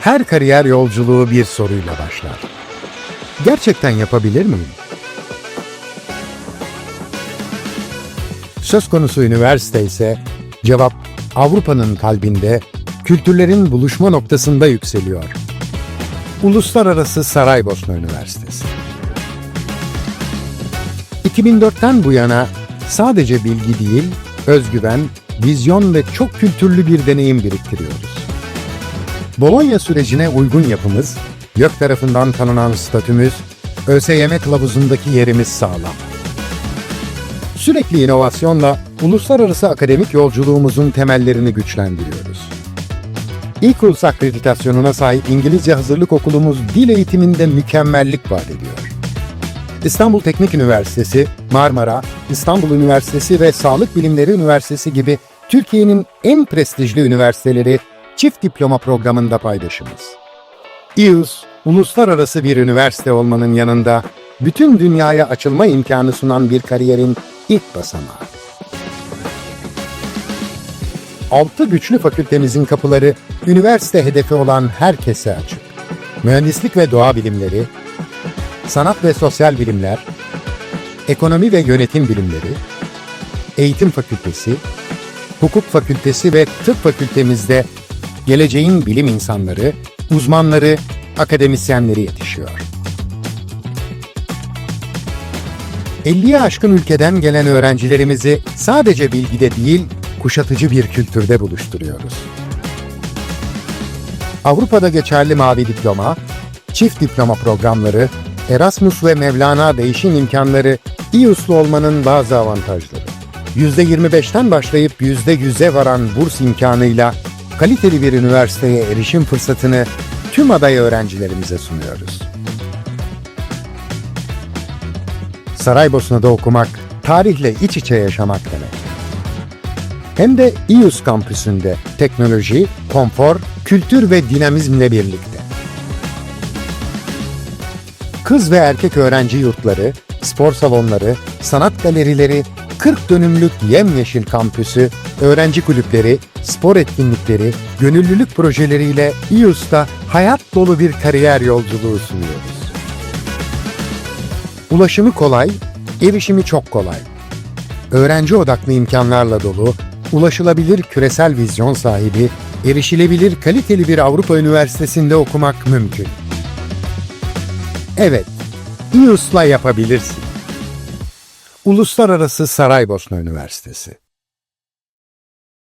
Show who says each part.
Speaker 1: Her kariyer yolculuğu bir soruyla başlar. Gerçekten yapabilir miyim? Söz konusu üniversite ise cevap Avrupa'nın kalbinde, kültürlerin buluşma noktasında yükseliyor. Uluslararası Saraybosna Üniversitesi. 2004'ten bu yana sadece bilgi değil, özgüven, vizyon ve çok kültürlü bir deneyim biriktiriyoruz. Bologna sürecine uygun yapımız, YÖK tarafından tanınan statümüz, ÖSYM kılavuzundaki yerimiz sağlam. Sürekli inovasyonla uluslararası akademik yolculuğumuzun temellerini güçlendiriyoruz. İKULS akreditasyonuna sahip İngilizce hazırlık okulumuz dil eğitiminde mükemmellik vaat ediyor. İstanbul Teknik Üniversitesi, Marmara, İstanbul Üniversitesi ve Sağlık Bilimleri Üniversitesi gibi Türkiye'nin en prestijli üniversiteleri çift diploma programında paydaşımız. İUS, uluslararası bir üniversite olmanın yanında bütün dünyaya açılma imkanı sunan bir kariyerin ilk basamağı. Altı güçlü fakültemizin kapıları üniversite hedefi olan herkese açık. Mühendislik ve doğa bilimleri, sanat ve sosyal bilimler, ekonomi ve yönetim bilimleri, eğitim fakültesi, hukuk fakültesi ve tıp fakültemizde geleceğin bilim insanları, uzmanları, akademisyenleri yetişiyor. 50'ye aşkın ülkeden gelen öğrencilerimizi sadece bilgide değil, kuşatıcı bir kültürde buluşturuyoruz. Avrupa'da geçerli mavi diploma, çift diploma programları, Erasmus ve Mevlana değişim imkanları, İUS'lu olmanın bazı avantajları. %25'ten başlayıp %100'e varan burs imkanıyla kaliteli bir üniversiteye erişim fırsatını tüm aday öğrencilerimize sunuyoruz. Saraybosna'da okumak, tarihle iç içe yaşamak demek. Hem de İUS kampüsünde teknoloji, konfor, kültür ve dinamizmle birlikte. Kız ve erkek öğrenci yurtları, spor salonları, sanat galerileri, 40 dönümlük yemyeşil kampüsü, öğrenci kulüpleri, spor etkinlikleri, gönüllülük projeleriyle İUS'ta hayat dolu bir kariyer yolculuğu sunuyoruz. Ulaşımı kolay, erişimi çok kolay. Öğrenci odaklı imkanlarla dolu, ulaşılabilir küresel vizyon sahibi, erişilebilir kaliteli bir Avrupa Üniversitesi'nde okumak mümkün. Evet, İUS'la yapabilirsin. Uluslararası Saraybosna Üniversitesi